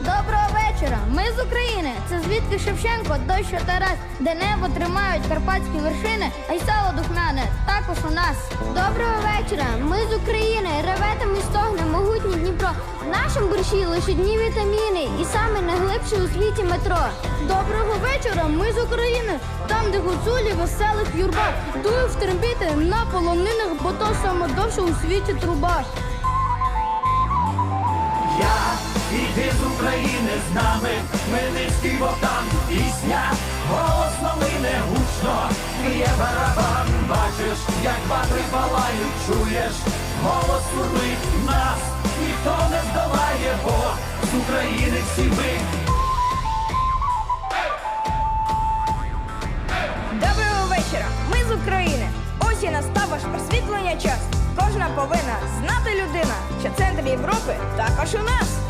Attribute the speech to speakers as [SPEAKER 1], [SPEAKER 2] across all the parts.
[SPEAKER 1] Доброго вечора! Ми з України. Це звідки Шевченко, дощ та Тарас, де небо тримають карпатські вершини, а й сало духмяне також у нас. Доброго вечора! Ми з України. Реве та і стогне могутній Дніпро. В нашому борщі лише дні вітаміни і саме найглибше у світі метро. Доброго вечора! Ми з України. Там, де гуцулі веселих юрба, в трембіти на полонинах, бо то саме довше у світі труба.
[SPEAKER 2] Я іди з України з нами, Хмельницький Богдан, пісня, голос новини гучно, є барабан, бачиш, як ватри палають, чуєш, голос сурмить нас, ніхто не здолає, бо з України всі ми.
[SPEAKER 3] Доброго вечора! Ми з України. Ось і настав ваш просвітлення час. Кожна повинна знати людина, що центр Європи також у нас.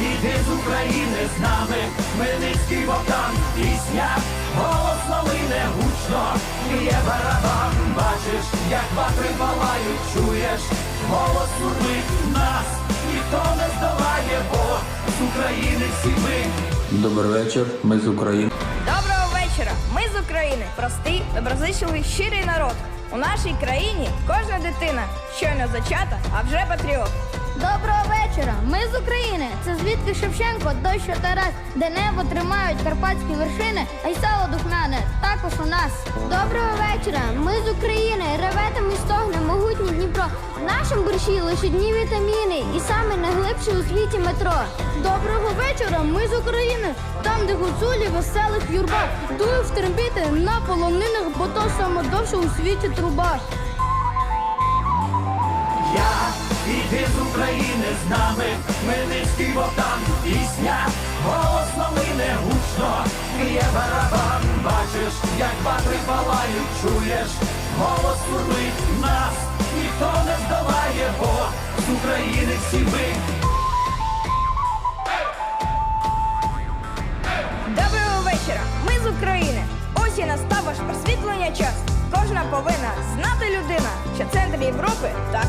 [SPEAKER 2] іди з України з нами, Хмельницький Богдан, пісня, голос новини гучно, є барабан, бачиш, як ватри палають, чуєш, голос сурмить нас, ніхто не здолає, бо з України всі ми.
[SPEAKER 4] Добрий вечір, ми з України.
[SPEAKER 3] Доброго вечора! Ми з України. Простий, доброзичливий, щирий народ. У нашій країні кожна дитина щойно зачата, а вже патріот.
[SPEAKER 1] Доброго вечора! Ми з України. Це звідки Шевченко, дощ Тарас, де небо тримають карпатські вершини, а й сало духмяне також у нас. Доброго вечора! Ми з України. Реве і стогне могутній Дніпро. В нашому борщі лише дні вітаміни і саме найглибше у світі метро. Доброго вечора! Ми з України. Там, де гуцулі веселих юрба, дує в трембіти на полонинах, бо то саме довше у світі труба.
[SPEAKER 2] Я іди з України з нами, Хмельницький Богдан, пісня, голос новини гучно, є барабан, бачиш, як ватри палають, чуєш, голос сурмить нас, ніхто не здолає, бо з України всі ми.
[SPEAKER 3] Доброго вечора! Ми з України. Ось і настав ваш просвітлення час. Кожна повинна знати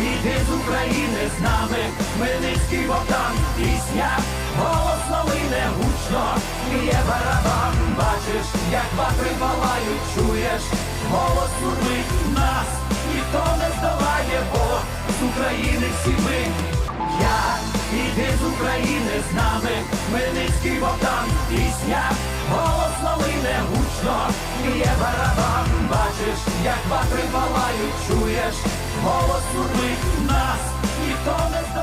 [SPEAKER 2] Іди з України з нами, Хмельницький Богдан, пісня, голос новини гучно, є барабан, бачиш, як ватри палають, чуєш, голос сурмить нас, ніхто не здолає, бо з України всі ми. Я іди з України з нами, Хмельницький Богдан, пісня, голос новини гучно, є барабан, бачиш, як ватри палають, чуєш, голос сурмить нас, ніхто не.